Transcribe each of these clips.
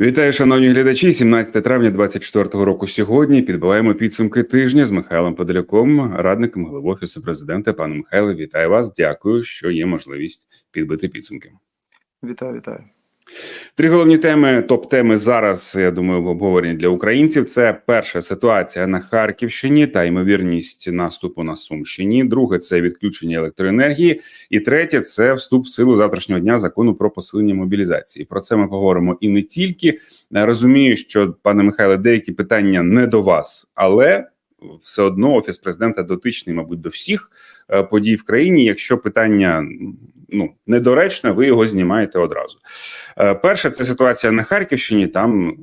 Вітаю, шановні глядачі. 17 травня 24 року. Сьогодні підбиваємо підсумки тижня з Михайлом Подоляком, радником голови офісу президента. Пане Михайле, вітаю вас. Дякую, що є можливість підбити підсумки. Вітаю, вітаю. Три головні теми, топ-теми зараз. Я думаю, обговорені для українців. Це перша ситуація на Харківщині та ймовірність наступу на Сумщині. Друге це відключення електроенергії. І третє це вступ в силу завтрашнього дня закону про посилення мобілізації. Про це ми поговоримо і не тільки розумію, що пане Михайле, деякі питання не до вас, але все одно офіс президента дотичний, мабуть, до всіх е, подій в країні. Якщо питання ну недоречне, ви його знімаєте одразу. Перша Перше, це ситуація на Харківщині. Там е,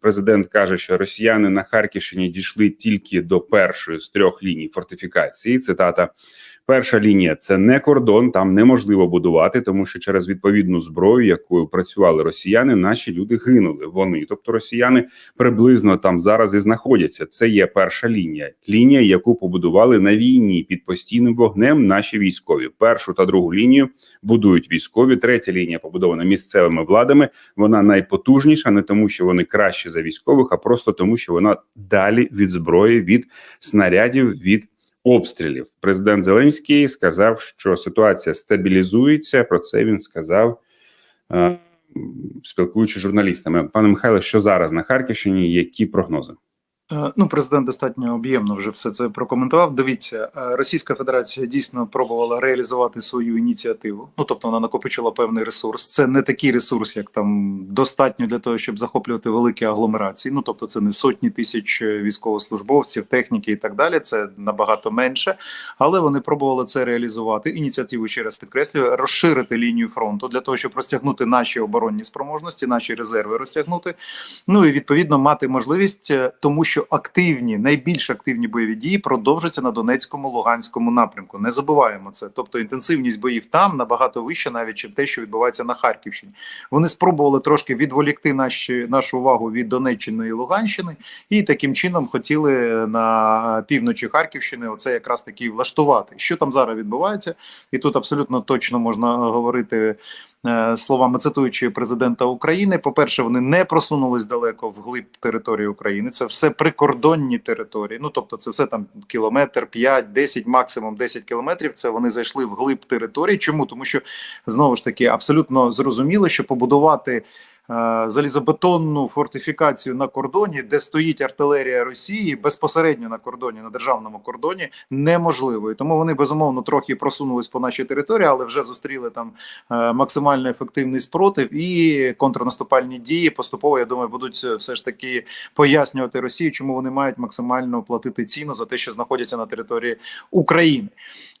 президент каже, що росіяни на Харківщині дійшли тільки до першої з трьох ліній фортифікації. Цитата. Перша лінія це не кордон, там неможливо будувати, тому що через відповідну зброю, якою працювали росіяни, наші люди гинули. Вони, тобто росіяни, приблизно там зараз і знаходяться. Це є перша лінія, лінія, яку побудували на війні під постійним вогнем наші військові. Першу та другу лінію будують військові. Третя лінія побудована місцевими владами. Вона найпотужніша, не тому, що вони кращі за військових, а просто тому, що вона далі від зброї, від снарядів, від обстрілів. Президент Зеленський сказав, що ситуація стабілізується. Про це він сказав, е, спілкуючись з журналістами. Пане Михайло, що зараз на Харківщині? Які прогнози? Е, Ну, президент достатньо об'ємно вже все це прокоментував. Дивіться, е, Російська Федерація дійсно пробувала реалізувати свою ініціативу. Ну тобто вона накопичила певний ресурс. Це не такий ресурс, як там достатньо для того, щоб захоплювати великі агломерації. Ну тобто, це не сотні тисяч військовослужбовців, техніки і так далі. Це набагато менше, але вони пробували це реалізувати. Ініціативу ще раз підкреслюю, розширити лінію фронту для того, щоб розтягнути наші оборонні спроможності, наші резерви розтягнути. Ну і відповідно мати можливість, е, тому що що активні, найбільш активні бойові дії продовжаться на Донецькому Луганському напрямку. Не забуваємо це. Тобто інтенсивність боїв там набагато вища, навіть чим те, що відбувається на Харківщині. Вони спробували трошки відволікти наші нашу увагу від Донеччини і Луганщини, і таким чином хотіли на півночі Харківщини оце якраз таки влаштувати. Що там зараз відбувається, і тут абсолютно точно можна говорити. Словами цитуючи президента України, по перше, вони не просунулись далеко вглиб території України. Це все прикордонні території. Ну тобто, це все там кілометр, 5, 10, максимум 10 кілометрів. Це вони зайшли в глиб території. Чому тому, що знову ж таки абсолютно зрозуміло, що побудувати. Залізобетонну фортифікацію на кордоні, де стоїть артилерія Росії безпосередньо на кордоні, на державному кордоні, неможливо. І тому вони безумовно трохи просунулись по нашій території, але вже зустріли там максимально ефективний спротив і контрнаступальні дії поступово. Я думаю, будуть все ж таки пояснювати Росії, чому вони мають максимально платити ціну за те, що знаходяться на території України.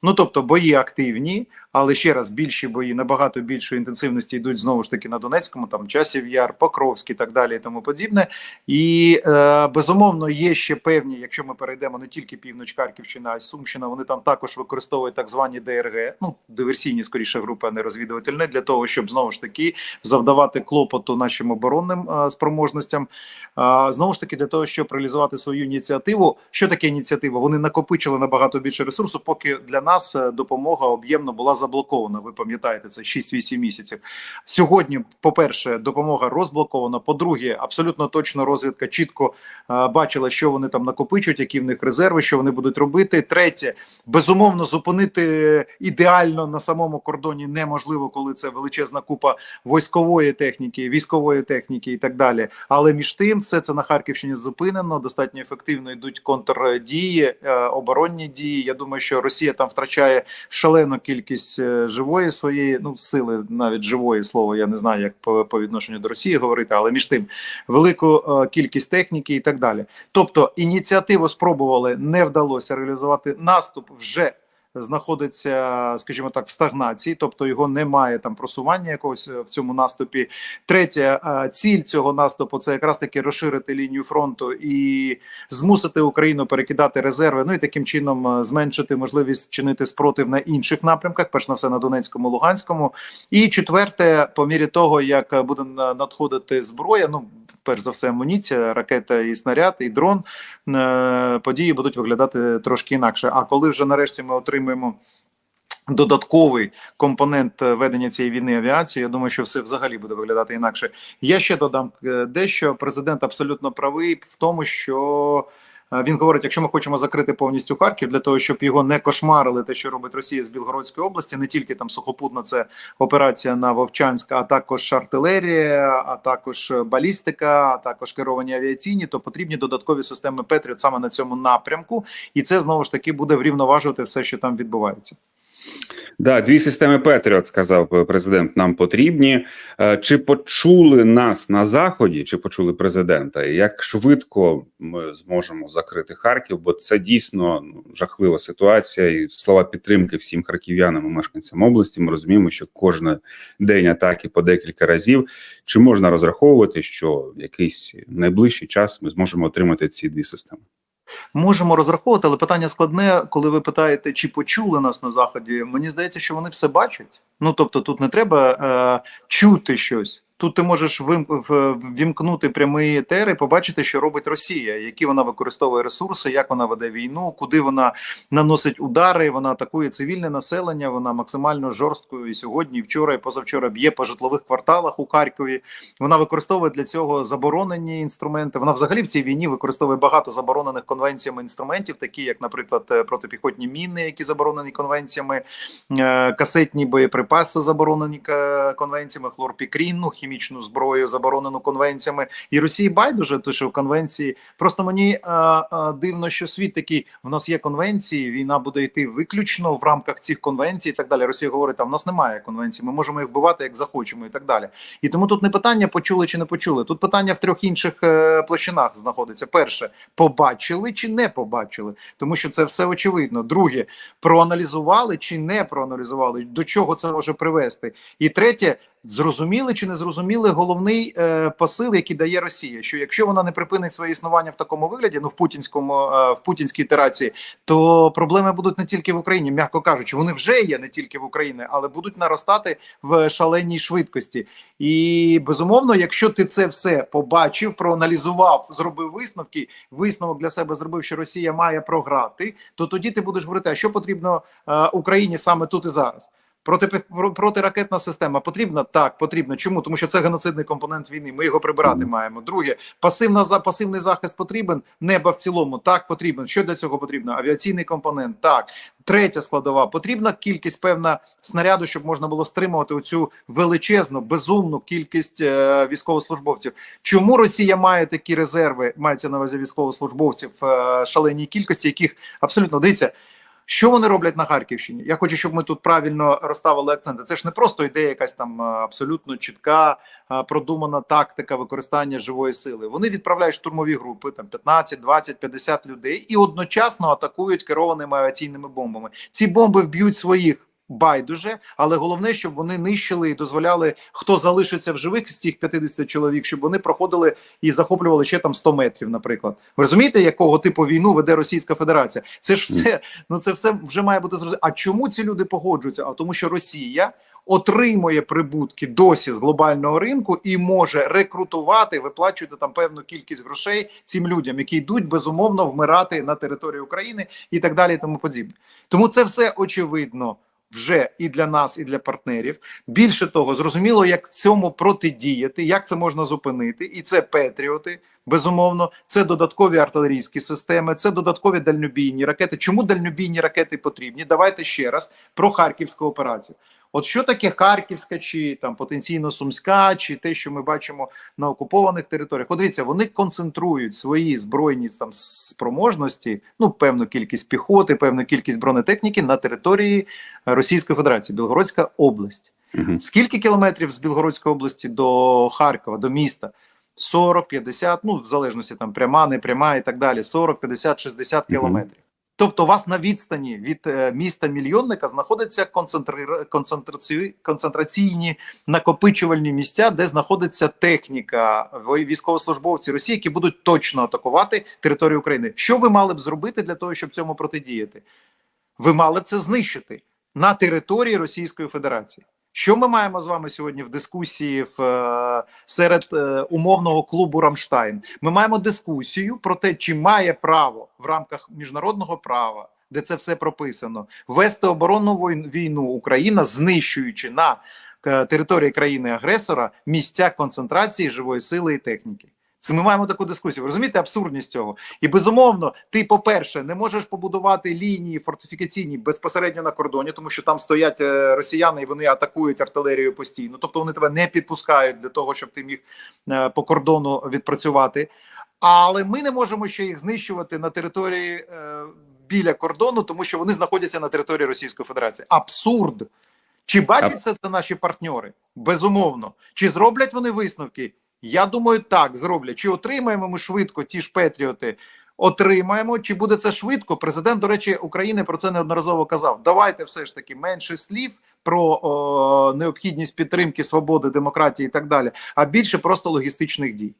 Ну тобто бої активні, але ще раз більші бої набагато більшої інтенсивності йдуть знову ж таки на Донецькому, там часів яр, Покровський і так далі, і тому подібне. І е, безумовно є ще певні, якщо ми перейдемо не тільки північ Харківщина, а й Сумщина. Вони там також використовують так звані ДРГ, ну диверсійні скоріше групи, а не розвідувальні, для того, щоб знову ж таки завдавати клопоту нашим оборонним е, спроможностям. Е, знову ж таки, для того, щоб реалізувати свою ініціативу. Що таке ініціатива? Вони накопичили набагато більше ресурсу, поки для нас допомога об'ємно була заблокована. Ви пам'ятаєте, це 6-8 місяців. Сьогодні, по-перше, допомога розблокована. По-друге, абсолютно точно розвідка чітко бачила, що вони там накопичують, які в них резерви, що вони будуть робити. Третє, безумовно, зупинити ідеально на самому кордоні неможливо, коли це величезна купа військової техніки, військової техніки і так далі. Але між тим, все це на Харківщині зупинено. Достатньо ефективно йдуть контрдії, оборонні дії. Я думаю, що Росія там втрачає шалену кількість живої своєї ну сили, навіть живої слова. Я не знаю, як по, по відношенню до Росії говорити, але між тим велику е, кількість техніки і так далі. Тобто ініціативу спробували, не вдалося реалізувати наступ вже знаходиться, скажімо так, в стагнації, тобто його немає там просування якогось в цьому наступі. Третя ціль цього наступу це якраз таки розширити лінію фронту і змусити Україну перекидати резерви. Ну і таким чином зменшити можливість чинити спротив на інших напрямках, перш на все на Донецькому, Луганському. І четверте, по мірі того, як буде надходити зброя, ну перш за все, амуніція, ракета і снаряд, і дрон події будуть виглядати трошки інакше. А коли вже нарешті ми отримаємо. Додатковий компонент е, ведення цієї війни авіації. Я думаю, що все взагалі буде виглядати інакше. Я ще додам е, дещо. Президент абсолютно правий в тому, що він говорить: якщо ми хочемо закрити повністю Харків для того, щоб його не кошмарили, те, що робить Росія з Білгородської області, не тільки там сухопутна це операція на Вовчанськ, а також артилерія, а також балістика, а також керовані авіаційні, то потрібні додаткові системи Петріот саме на цьому напрямку, і це знову ж таки буде врівноважувати все, що там відбувається. Да, дві системи Петріот, сказав е, президент. Нам потрібні. Е, Чи почули нас на заході, чи почули президента? Як швидко ми зможемо закрити Харків? Бо це дійсно ну, жахлива ситуація, і слова підтримки всім харків'янам і мешканцям області. Ми розуміємо, що кожен день атаки по декілька разів. Чи можна розраховувати, що якийсь найближчий час ми зможемо отримати ці дві системи? Можемо розраховувати, але питання складне, коли ви питаєте, чи почули нас на заході. Мені здається, що вони все бачать. Ну тобто, тут не треба е, чути щось. Тут ти можеш вим, в, ввімкнути прямий етер і побачити, що робить Росія, які вона використовує ресурси, як вона веде війну, куди вона наносить удари. Вона атакує цивільне населення. Вона максимально жорсткою і сьогодні, і вчора, і позавчора б'є по житлових кварталах у Харкові. Вона використовує для цього заборонені інструменти. Вона взагалі в цій війні використовує багато заборонених конвенціями інструментів, такі як, наприклад, е, протипіхотні міни, які заборонені конвенціями, е, касетні боєприпаси заборонені е, конвенціями, хлорпікрін, ну, хімічну зброю заборонену конвенціями. І Росії байдуже, то що в конвенції просто мені а, а, дивно, що світ такий. В нас є конвенції, війна буде йти виключно в рамках цих конвенцій. І так далі. Росія говорить: там нас немає конвенцій, ми можемо їх вбивати як захочемо, і так далі. І тому тут не питання почули чи не почули. Тут питання в трьох інших е, площинах знаходиться. Перше, побачили чи не побачили, тому що це все очевидно. Друге, проаналізували чи не проаналізували, до чого це може привести. І третє. Зрозуміли чи не зрозуміли головний е, посил, який дає Росія, що якщо вона не припинить своє існування в такому вигляді, ну в путінському е, в путінській ітерації, то проблеми будуть не тільки в Україні, м'яко кажучи, вони вже є не тільки в Україні, але будуть наростати в шаленій швидкості. І безумовно, якщо ти це все побачив, проаналізував, зробив висновки, висновок для себе зробив, що Росія має програти, то тоді ти будеш говорити, а що потрібно е, Україні саме тут і зараз. Проти протиракетна система потрібна? Так, потрібно. Чому? Тому що це геноцидний компонент війни. Ми його прибирати маємо. Друге, пасивна за пасивний захист потрібен. Неба в цілому так потрібен. Що для цього потрібно? Авіаційний компонент. Так, третя складова. Потрібна кількість певна снаряду, щоб можна було стримувати оцю величезну, безумну кількість е, військовослужбовців. Чому Росія має такі резерви? Мається на увазі військовослужбовців в е, шаленій кількості, яких абсолютно дивіться. Що вони роблять на Харківщині? Я хочу, щоб ми тут правильно розставили акценти. Це ж не просто ідея, якась там абсолютно чітка, продумана тактика використання живої сили. Вони відправляють штурмові групи, там 15, 20, 50 людей, і одночасно атакують керованими авіаційними бомбами. Ці бомби вб'ють своїх. Байдуже, але головне, щоб вони нищили і дозволяли, хто залишиться в живих з цих 50 чоловік, щоб вони проходили і захоплювали ще там 100 метрів. Наприклад, ви розумієте, якого типу війну веде Російська Федерація? Це ж все ну це все вже має бути зрозуміло. А чому ці люди погоджуються? А тому, що Росія отримує прибутки досі з глобального ринку і може рекрутувати, виплачувати там певну кількість грошей цим людям, які йдуть безумовно вмирати на території України і так далі, і тому подібне. Тому це все очевидно вже і для нас, і для партнерів. Більше того, зрозуміло, як цьому протидіяти, як це можна зупинити, і це Петріоти. Безумовно, це додаткові артилерійські системи, це додаткові дальнобійні ракети. Чому дальнобійні ракети потрібні? Давайте ще раз про харківську операцію. От що таке Харківська, чи там потенційно Сумська, чи те, що ми бачимо на окупованих територіях? От дивіться, вони концентрують свої збройні там спроможності, ну певну кількість піхоти, певну кількість бронетехніки на території Російської Федерації, Білгородська область. Угу. Скільки кілометрів з Білгородської області до Харкова, до міста? 40, 50, ну в залежності там пряма, не пряма і так далі. 40, 50, 60 кілометрів. Тобто, у вас на відстані від е, міста мільйонника знаходяться концентраційні накопичувальні місця, де знаходиться техніка військовослужбовці Росії, які будуть точно атакувати територію України. Що ви мали б зробити для того, щоб цьому протидіяти? Ви мали б це знищити на території Російської Федерації. Що ми маємо з вами сьогодні в дискусії в е, серед е, умовного клубу Рамштайн? Ми маємо дискусію про те, чи має право в рамках міжнародного права де це все прописано, вести оборонну війну Україна, знищуючи на е, території країни-агресора місця концентрації живої сили і техніки. Це ми маємо таку дискусію. Ви розумієте абсурдність цього? І безумовно, ти, по-перше, не можеш побудувати лінії фортифікаційні безпосередньо на кордоні, тому що там стоять е, росіяни і вони атакують артилерією постійно. Тобто вони тебе не підпускають для того, щоб ти міг е, по кордону відпрацювати. Але ми не можемо ще їх знищувати на території е, біля кордону, тому що вони знаходяться на території Російської Федерації. Абсурд. Чи бачать все це наші партньори? Безумовно. Чи зроблять вони висновки? Я думаю, так зроблять. Чи отримаємо ми швидко ті ж Петріоти? Отримаємо. Чи буде це швидко? Президент, до речі, України про це неодноразово казав. Давайте все ж таки менше слів про о, необхідність підтримки свободи, демократії і так далі, а більше просто логістичних дій.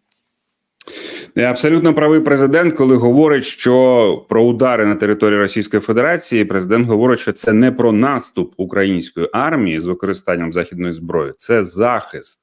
Абсолютно правий президент, коли говорить, що про удари на території Російської Федерації президент говорить, що це не про наступ української армії з використанням західної зброї, це захист,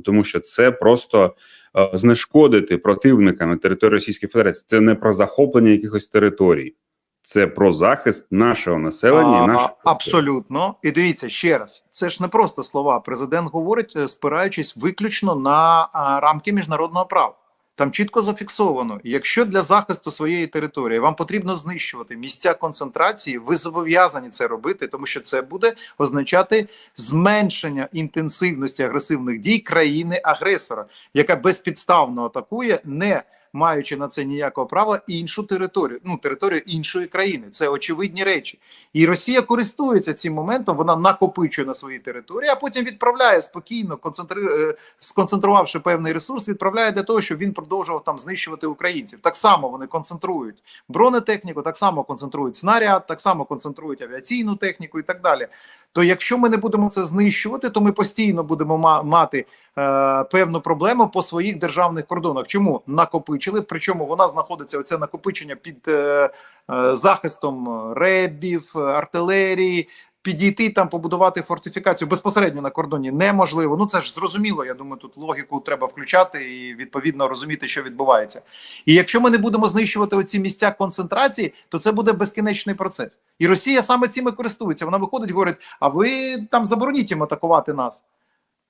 тому що це просто е, знешкодити противника на території Російської Федерації. Це не про захоплення якихось територій, це про захист нашого населення. і наших абсолютно. І дивіться ще раз: це ж не просто слова. Президент говорить, е, спираючись виключно на рамки міжнародного права. Там чітко зафіксовано: якщо для захисту своєї території вам потрібно знищувати місця концентрації, ви зобов'язані це робити, тому що це буде означати зменшення інтенсивності агресивних дій країни-агресора, яка безпідставно атакує, не маючи на це ніякого права іншу територію, ну територію іншої країни. Це очевидні речі. І Росія користується цим моментом, вона накопичує на своїй території, а потім відправляє спокійно, концентри... е, сконцентрувавши певний ресурс, відправляє для того, щоб він продовжував там знищувати українців. Так само вони концентрують бронетехніку, так само концентрують снаряд, так само концентрують авіаційну техніку і так далі. То якщо ми не будемо це знищувати, то ми постійно будемо ма- мати е, певну проблему по своїх державних кордонах. Чому накопичили? Причому вона знаходиться оце накопичення під е, е, захистом ребів, артилерії. Підійти там, побудувати фортифікацію безпосередньо на кордоні неможливо. Ну це ж зрозуміло. Я думаю, тут логіку треба включати і відповідно розуміти, що відбувається. І якщо ми не будемо знищувати оці місця концентрації, то це буде безкінечний процес. І Росія саме цим і користується. Вона виходить, говорить: а ви там забороніть їм атакувати нас.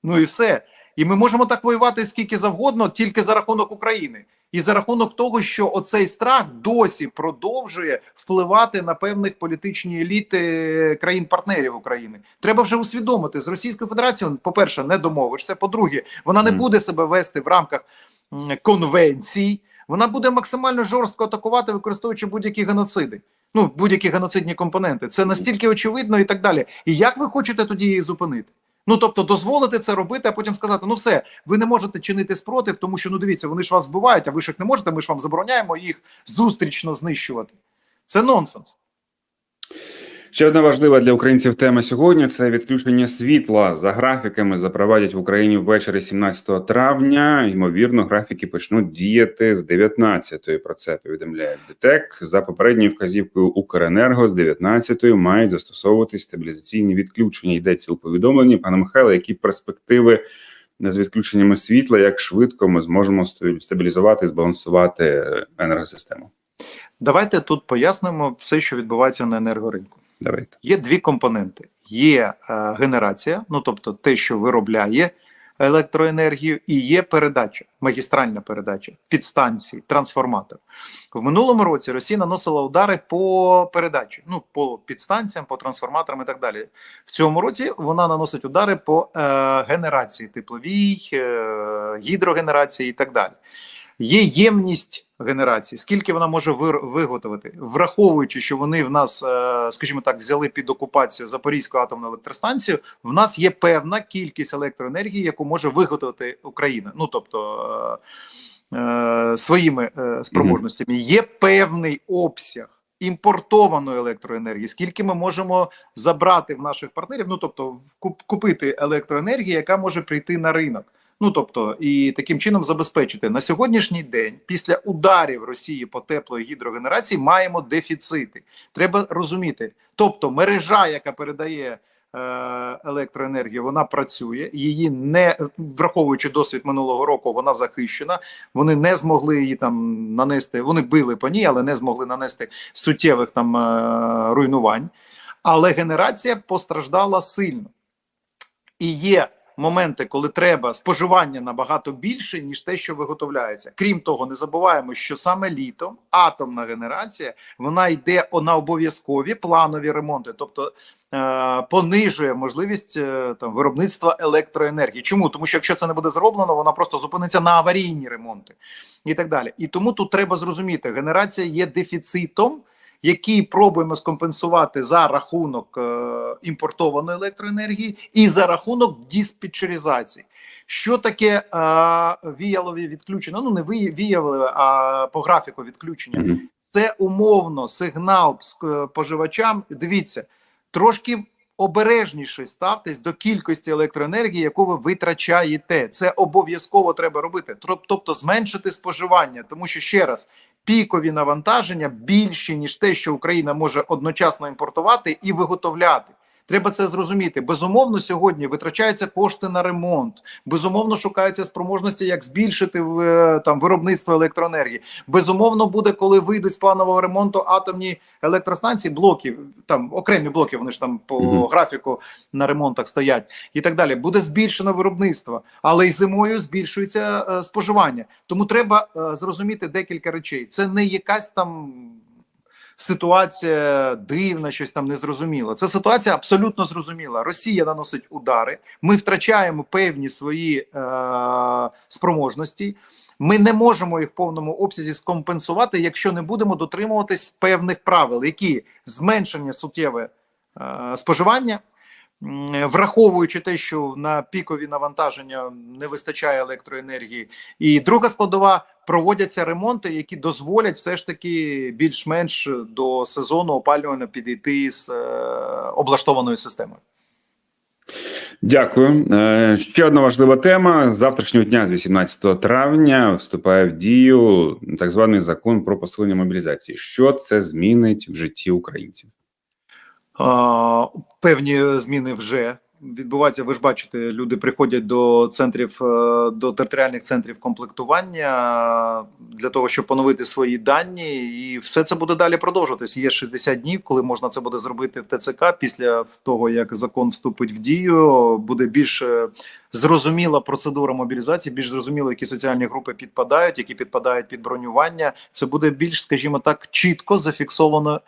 Ну і все. І ми можемо так воювати скільки завгодно, тільки за рахунок України, і за рахунок того, що оцей страх досі продовжує впливати на певних політичні еліти країн-партнерів України. Треба вже усвідомити з Російською Федерацією. По перше, не домовишся. По-друге, вона не буде себе вести в рамках конвенцій. Вона буде максимально жорстко атакувати, використовуючи будь-які геноциди. Ну, будь-які геноцидні компоненти. Це настільки очевидно і так далі. І як ви хочете тоді її зупинити? Ну тобто дозволити це робити, а потім сказати: ну все, ви не можете чинити спротив, тому що ну дивіться, вони ж вас вбивають, а ви ж їх не можете. Ми ж вам забороняємо їх зустрічно знищувати. Це нонсенс. Ще одна важлива для українців тема сьогодні це відключення світла. За графіками запровадять в Україні ввечері 17 травня. Ймовірно, графіки почнуть діяти з 19-ї. Про це повідомляє ДТЕК. За попередньою вказівкою Укренерго з 19-ї мають застосовуватись стабілізаційні відключення. Йдеться у повідомленні. Пане Михайло, які перспективи з відключеннями світла? Як швидко ми зможемо стабілізувати збалансувати е, енергосистему? Давайте тут пояснимо все, що відбувається на енергоринку. Давайте. Є дві компоненти: є е, генерація, ну тобто те, що виробляє електроенергію, і є передача, магістральна передача, підстанції, трансформатор. В минулому році Росія наносила удари по передачі, ну по підстанціям, по трансформаторам і так далі. В цьому році вона наносить удари по е, генерації тепловій, е, гідрогенерації і так далі. Є ємність генерації, скільки вона може виготовити, враховуючи, що вони в нас, е, скажімо так, взяли під окупацію Запорізьку атомну електростанцію. В нас є певна кількість електроенергії, яку може виготовити Україна. Ну тобто е, е, своїми спроможностями. Є певний обсяг. Імпортованої електроенергії, скільки ми можемо забрати в наших партнерів, ну тобто купити електроенергію, яка може прийти на ринок. Ну тобто, і таким чином забезпечити на сьогоднішній день, після ударів Росії по теплої гідрогенерації, маємо дефіцити. Треба розуміти. Тобто, мережа, яка передає електроенергії вона працює, її не враховуючи досвід минулого року, вона захищена. Вони не змогли її там нанести. Вони били по ній, але не змогли нанести суттєвих там е, руйнувань. Але генерація постраждала сильно. І є моменти, коли треба споживання набагато більше, ніж те, що виготовляється. Крім того, не забуваємо, що саме літом атомна генерація вона йде на обов'язкові планові ремонти, тобто е, понижує можливість е, там виробництва електроенергії. Чому? Тому що якщо це не буде зроблено, вона просто зупиниться на аварійні ремонти і так далі. І тому тут треба зрозуміти, генерація є дефіцитом який пробуємо скомпенсувати за рахунок е, імпортованої електроенергії і за рахунок диспетчеризації. Що таке е, віялові відключення? Ну не віялові, а по графіку відключення. Це умовно сигнал поживачам. Дивіться, трошки обережніше ставтесь до кількості електроенергії, яку ви витрачаєте. Це обов'язково треба робити. Тоб- Тобто зменшити споживання, тому що ще раз. Пікові навантаження більші ніж те, що Україна може одночасно імпортувати і виготовляти. Треба це зрозуміти. Безумовно, сьогодні витрачаються кошти на ремонт. Безумовно, шукаються спроможності, як збільшити е, там виробництво електроенергії. Безумовно, буде, коли вийдуть з планового ремонту атомні електростанції, блоки там окремі блоки. Вони ж там по Мгм. графіку на ремонтах стоять і так далі. Буде збільшено виробництво, але й зимою збільшується е, споживання. Тому треба е, зрозуміти декілька речей. Це не якась там ситуація дивна, щось там незрозуміло. Це ситуація абсолютно зрозуміла. Росія наносить удари. Ми втрачаємо певні свої е, спроможності. Ми не можемо їх в повному обсязі скомпенсувати, якщо не будемо дотримуватись певних правил, які зменшення суттєве е, споживання. Враховуючи те, що на пікові навантаження не вистачає електроенергії, і друга складова проводяться ремонти, які дозволять все ж таки більш-менш до сезону опалювання підійти з е, облаштованою системою. Дякую. Е, Ще одна важлива тема. Завтрашнього дня, з 18 травня, вступає в дію так званий закон про посилення мобілізації. Що це змінить в житті українців? Певні зміни вже відбуваються. Ви ж бачите, люди приходять до центрів е, до територіальних центрів комплектування для того, щоб поновити свої дані, і все це буде далі продовжуватись. Є 60 днів, коли можна це буде зробити в ТЦК. Після того як закон вступить в дію, буде більш е, зрозуміла процедура мобілізації, більш зрозуміло, які соціальні групи підпадають, які підпадають під бронювання. Це буде більш, скажімо так, чітко зафіксовано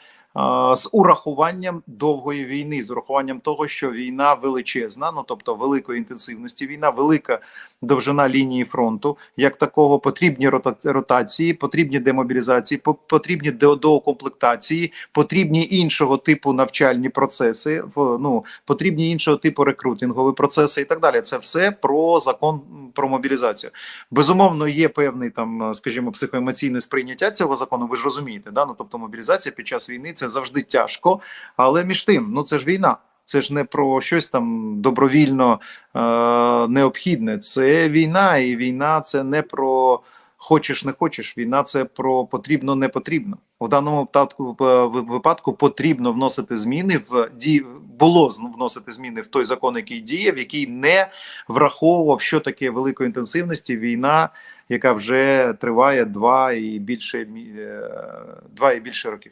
з урахуванням довгої війни, з урахуванням того, що війна величезна, ну тобто великої інтенсивності, війна, велика довжина лінії фронту. Як такого потрібні рота- ротації, потрібні демобілізації, по- потрібні до- доукомплектації, потрібні іншого типу навчальні процеси, ну потрібні іншого типу рекрутингові процеси і так далі. Це все про закон про мобілізацію. Безумовно, є певний там, скажімо, психоемоційне сприйняття цього закону. Ви ж розумієте, да? ну тобто мобілізація під час війни це завжди тяжко, але між тим, ну це ж війна. Це ж не про щось там добровільно е, необхідне. Це війна, і війна це не про хочеш, не хочеш. Війна це про потрібно, не потрібно. В даному випадку, в- в- випадку потрібно вносити зміни в ді було вносити зміни в той закон, який діяв, який не враховував, що таке великої інтенсивності війна, яка вже триває два і більше е, два і більше років.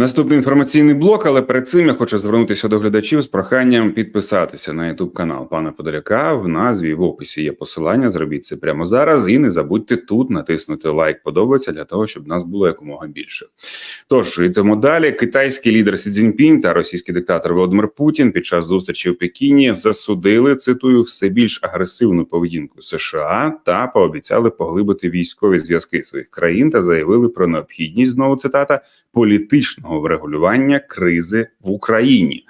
Наступний інформаційний блок, але перед цим я хочу звернутися до глядачів з проханням підписатися на YouTube канал пана Подоляка. В назві в описі є посилання. Зробіть це прямо зараз. І не забудьте тут натиснути лайк, подобається для того, щоб нас було якомога більше. Тож йдемо далі. Китайський лідер Сі Цзіньпінь та російський диктатор Володимир Путін під час зустрічі в Пекіні засудили цитую все більш агресивну поведінку США та пообіцяли поглибити військові зв'язки своїх країн та заявили про необхідність знову цитата політичного врегулювання кризи в Україні.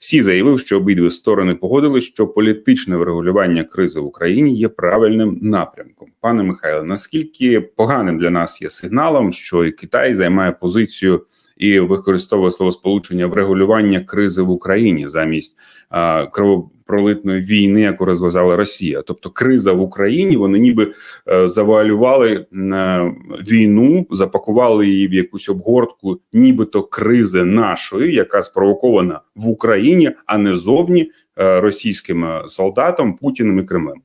Сі заявив, що обидві сторони погодили, що політичне врегулювання кризи в Україні є правильним напрямком. Пане Михайле, наскільки поганим для нас є сигналом, що і Китай займає позицію і використовує словосполучення врегулювання кризи в Україні замість а, крово- кровопролитної війни, яку розв'язала Росія. Тобто, криза в Україні вони ніби е, завуалювали е, війну, запакували її в якусь обгортку, нібито кризи нашої, яка спровокована в Україні, а не зовні е, російським солдатом Путіним і Кремлем.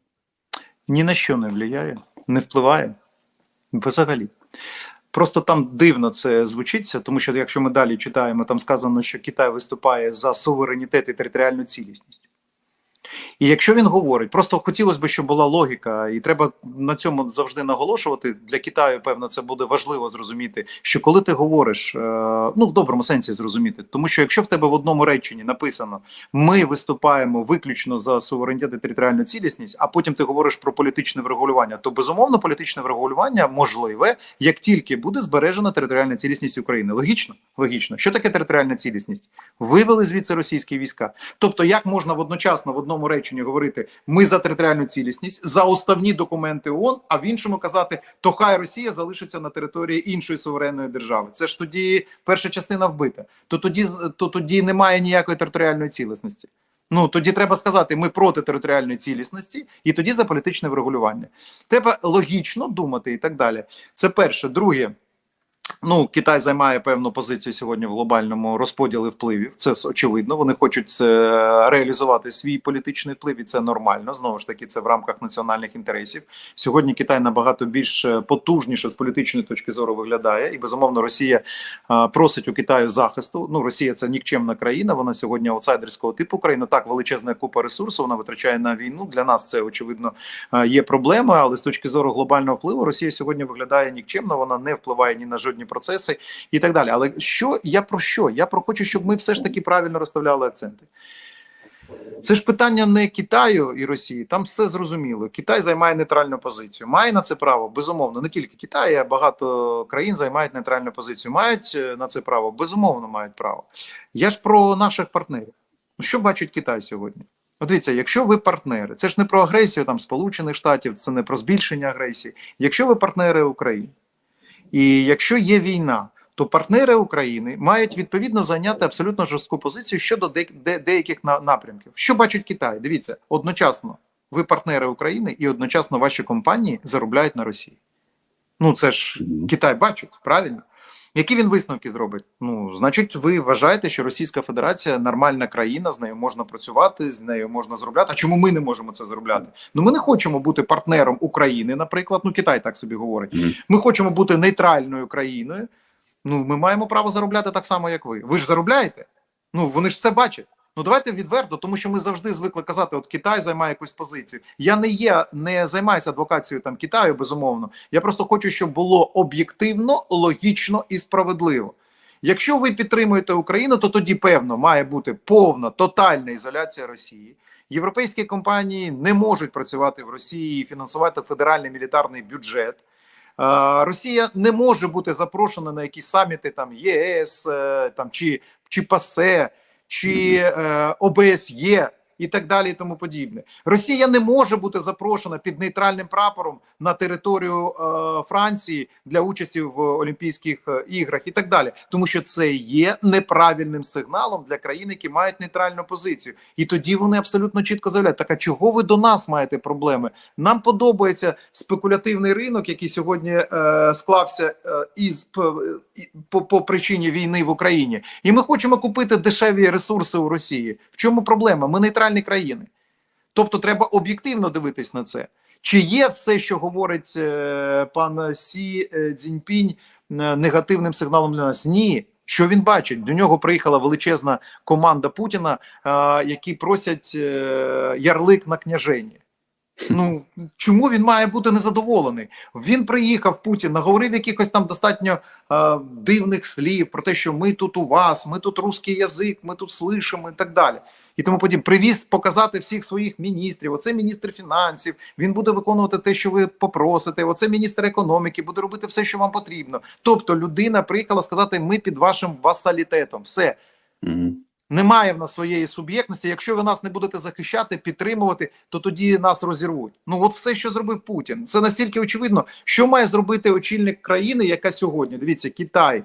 Ні на що не впливає, не впливає взагалі. Просто там дивно це звучиться, тому що якщо ми далі читаємо, там сказано, що Китай виступає за суверенітет і територіальну цілісність. І якщо він говорить, просто хотілося б, щоб була логіка, і треба на цьому завжди наголошувати. Для Китаю, певно, це буде важливо зрозуміти, що коли ти говориш, е, ну в доброму сенсі зрозуміти, тому що якщо в тебе в одному реченні написано ми виступаємо виключно за суверенітет і територіальну цілісність, а потім ти говориш про політичне врегулювання, то безумовно політичне врегулювання можливе, як тільки буде збережена територіальна цілісність України. Логічно, логічно, що таке територіальна цілісність? Вивели звідси російські війська. Тобто, як можна водночасно в одному реченні говорити ми за територіальну цілісність, за уставні документи ООН, а в іншому казати, то хай Росія залишиться на території іншої суверенної держави. Це ж тоді перша частина вбита. То тоді то тоді немає ніякої територіальної цілісності. Ну тоді треба сказати, ми проти територіальної цілісності, і тоді за політичне врегулювання. Треба логічно думати і так далі. Це перше. Друге. Ну, Китай займає певну позицію сьогодні в глобальному розподілі впливів. Це очевидно. Вони хочуть це реалізувати свій політичний вплив, і це нормально. Знову ж таки, це в рамках національних інтересів. Сьогодні Китай набагато більш потужніше з політичної точки зору виглядає, і безумовно Росія а, просить у Китаю захисту. Ну, Росія це нікчемна країна. Вона сьогодні аутсайдерського типу країна. Так, величезна купа ресурсу. Вона витрачає на війну. Для нас це очевидно є проблемою, але з точки зору глобального впливу Росія сьогодні виглядає нікчемно. Вона не впливає ні на жодні процеси і так далі. Але що я про що? Я про хочу, щоб ми все ж таки правильно розставляли акценти. Це ж питання не Китаю і Росії. Там все зрозуміло. Китай займає нейтральну позицію. Має на це право, безумовно. Не тільки Китай, а багато країн займають нейтральну позицію. Мають е, на це право, безумовно, мають право. Я ж про наших партнерів. Ну, що бачить Китай сьогодні? От дивіться, якщо ви партнери, це ж не про агресію там Сполучених Штатів, це не про збільшення агресії. Якщо ви партнери України, і якщо є війна, то партнери України мають відповідно зайняти абсолютно жорстку позицію щодо де, де, деяких на, напрямків. Що бачить Китай? Дивіться, одночасно ви партнери України і одночасно ваші компанії заробляють на Росії. Ну це ж Китай бачить, правильно? Які він висновки зробить? Ну, значить, ви вважаєте, що Російська Федерація нормальна країна, з нею можна працювати, з нею можна зробляти. А чому ми не можемо це заробляти? Ну ми не хочемо бути партнером України, наприклад. Ну Китай так собі говорить. Ми хочемо бути нейтральною країною. Ну, ми маємо право заробляти так само, як ви. Ви ж заробляєте? Ну вони ж це бачать. Ну давайте відверто, тому що ми завжди звикли казати, от Китай займає якусь позицію. Я не є, не займаюся адвокацією там Китаю, безумовно. Я просто хочу, щоб було об'єктивно, логічно і справедливо. Якщо ви підтримуєте Україну, то тоді певно має бути повна тотальна ізоляція Росії. Європейські компанії не можуть працювати в Росії і фінансувати федеральний мілітарний бюджет. Росія не може бути запрошена на якісь саміти там ЄС е, там чи, чи ПАСЕ, чи е, ОБСЄ і так далі, і тому подібне. Росія не може бути запрошена під нейтральним прапором на територію е, Франції для участі в Олімпійських е, іграх і так далі, тому що це є неправильним сигналом для країн, які мають нейтральну позицію. І тоді вони абсолютно чітко заявляють: так а чого ви до нас маєте проблеми? Нам подобається спекулятивний ринок, який сьогодні е, склався е, із по, по, причині війни в Україні, і ми хочемо купити дешеві ресурси у Росії. В чому проблема? Ми нейтральні країни. Тобто, треба об'єктивно дивитись на це. Чи є все, що говорить е, пан Сі е, Цзіньпінь, е, негативним сигналом для нас? Ні. Що він бачить? До нього приїхала величезна команда Путіна, які просять ярлик на княжені. Ну чому він має бути незадоволений? Він приїхав Путін, наговорив якихось там достатньо е, дивних слів про те, що ми тут у вас, ми тут русський язик, ми тут слышимо і так далі. І тому подібне. привіз показати всіх своїх міністрів. Оце міністр фінансів. Він буде виконувати те, що ви попросите. Оце міністр економіки, буде робити все, що вам потрібно. Тобто, людина приїхала сказати: ми під вашим васалітетом. Все. Мгм. Немає в нас своєї суб'єктності. Якщо ви нас не будете захищати, підтримувати, то тоді нас розірвуть. Ну от все, що зробив Путін, це настільки очевидно, що має зробити очільник країни, яка сьогодні дивіться, Китай,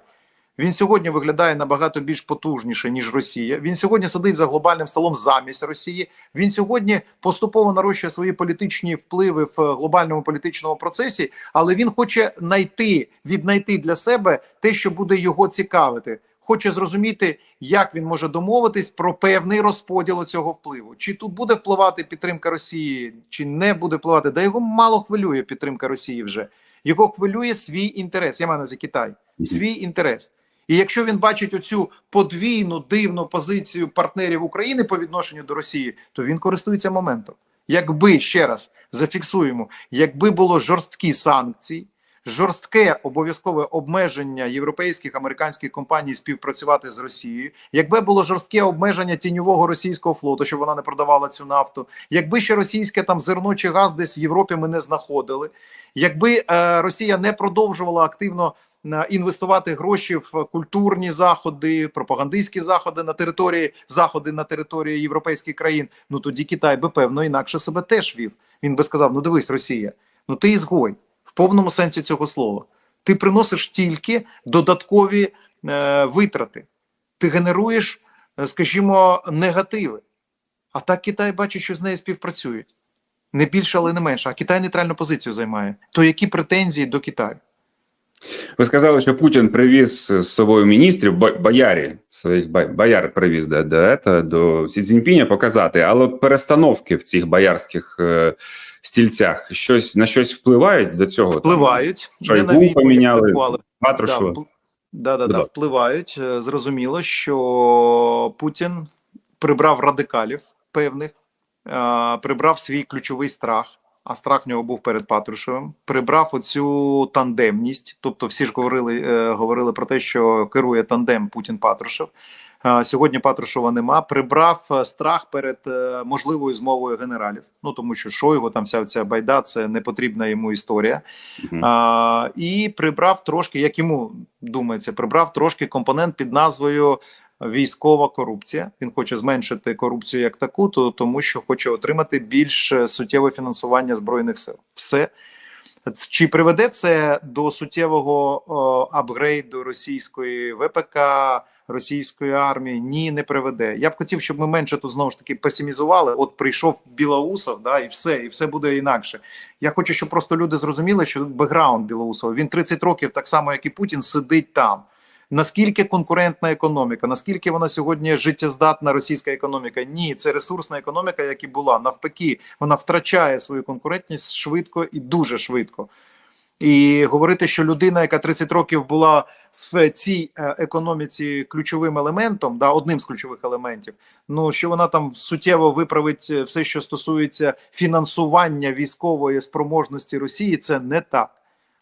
Він сьогодні виглядає набагато більш потужніше ніж Росія. Він сьогодні сидить за глобальним столом замість Росії. Він сьогодні поступово нарощує свої політичні впливи в е, глобальному політичному процесі, але він хоче знайти, віднайти для себе те, що буде його цікавити. Хоче зрозуміти, як він може домовитись про певний розподіл цього впливу. Чи тут буде впливати підтримка Росії, чи не буде впливати? Да його мало хвилює підтримка Росії вже. Його хвилює свій інтерес. Я маю на увазі Китай. Свій інтерес. І якщо він бачить оцю подвійну дивну позицію партнерів України по відношенню до Росії, то він користується моментом. Якби ще раз зафіксуємо, якби було жорсткі санкції, жорстке обов'язкове обмеження європейських американських компаній співпрацювати з Росією, якби було жорстке обмеження тіньового російського флоту, щоб вона не продавала цю нафту, якби ще російське там зерно чи газ десь в Європі ми не знаходили, якби е, Росія не продовжувала активно е, інвестувати гроші в культурні заходи, пропагандистські заходи на території заходи на території європейських країн, ну тоді Китай би певно інакше себе теж вів. Він би сказав: ну дивись, Росія, ну ти ізгой в повному сенсі цього слова. Ти приносиш тільки додаткові е, витрати, ти генеруєш, е, скажімо, негативи. А так Китай бачить, що з нею співпрацюють. Не більше, але не менше. А Китай нейтральну позицію займає. То які претензії до Китаю? Ви сказали, що Путін привіз з собою міністрів боярі своїх бояр привіз до, до, до Сі Цзіньпіня показати, але перестановки в цих боярських е, стільцях щось на щось впливають до цього. Впливають. Шойгу Не на війну, поміняли, впливали. Да, впл... да, да, да, впливають. Е, Зрозуміло, що Путін прибрав радикалів певних, е, прибрав свій ключовий страх. А страх в нього був перед Патрушевим. Прибрав оцю тандемність. Тобто, всі ж говорили, е, говорили про те, що керує тандем Путін Патрушев. Е, Сьогодні Патрушева нема. Прибрав е, страх перед е, можливою змовою генералів. Ну тому що Шойгу, там вся ця байда, це не потрібна йому історія. Мгм. А, і прибрав трошки, як йому думається, прибрав трошки компонент під назвою військова корупція. Він хоче зменшити корупцію як таку, то тому що хоче отримати більш суттєве фінансування збройних сил. Все. Чи приведе це до суттєвого о, апгрейду російської ВПК, російської армії? Ні, не приведе. Я б хотів, щоб ми менше тут знову ж таки песимізували. От прийшов Білоусов, да, і все, і все буде інакше. Я хочу, щоб просто люди зрозуміли, що бекграунд Білоусова він 30 років, так само як і Путін, сидить там. Наскільки конкурентна економіка, наскільки вона сьогодні життєздатна російська економіка? Ні, це ресурсна економіка, як і була. Навпаки, вона втрачає свою конкурентність швидко і дуже швидко. І говорити, що людина, яка 30 років була в цій е, економіці ключовим елементом, да, одним з ключових елементів, ну що вона там суттєво виправить е, все, що стосується фінансування військової спроможності Росії, це не так.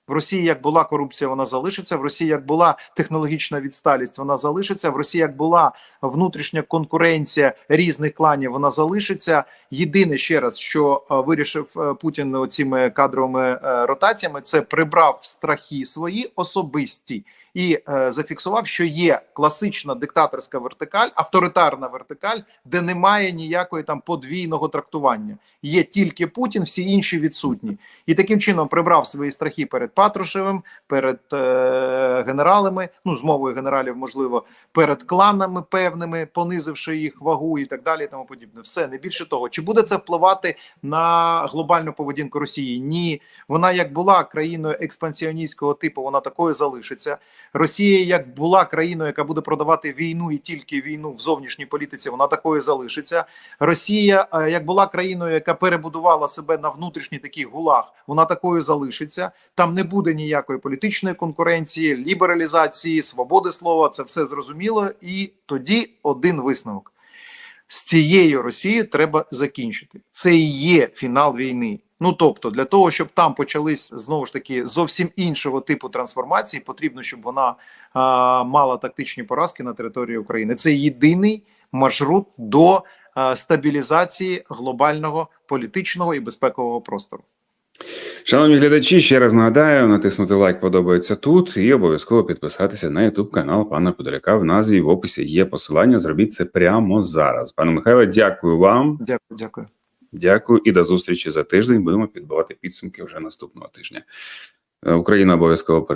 В Росії як була корупція, вона залишиться. В Росії як була технологічна відсталість, вона залишиться. В Росії як була внутрішня конкуренція різних кланів, вона залишиться. Єдине ще раз, що е, вирішив е, Путін цими кадровими е, ротаціями, це прибрав страхи свої особисті і е, зафіксував, що є класична диктаторська вертикаль, авторитарна вертикаль, де немає ніякої там подвійного трактування. Є тільки Путін, всі інші відсутні, і таким чином прибрав свої страхи перед Патрушевим, перед е, генералами, ну з мовою генералів, можливо, перед кланами певними, понизивши їх вагу і так далі. І тому подібне. Все не більше того, чи буде це впливати на глобальну поведінку Росії? Ні, вона як була країною експансіоністського типу, вона такою залишиться. Росія, як була країною, яка буде продавати війну і тільки війну в зовнішній політиці, вона такою залишиться. Росія, е, як була країною, яка перебудувала себе на внутрішній таких гулах, вона такою залишиться. Там не буде ніякої політичної конкуренції, лібералізації, свободи слова. Це все зрозуміло. І тоді один висновок. З цією Росією треба закінчити. Це і є фінал війни. Ну тобто, для того, щоб там почались знову ж таки зовсім іншого типу трансформації, потрібно, щоб вона а, мала тактичні поразки на території України. Це єдиний маршрут до а, стабілізації глобального політичного і безпекового простору. Шановні глядачі, ще раз нагадаю, натиснути лайк подобається тут і обов'язково підписатися на Ютуб канал пана Подоляка. В назві в описі є посилання. Зробіть це прямо зараз. Пане Михайле, дякую вам. Дякую, дякую. Дякую і до зустрічі за тиждень. Будемо підбивати підсумки вже наступного тижня. Е, Україна обов'язково переможе.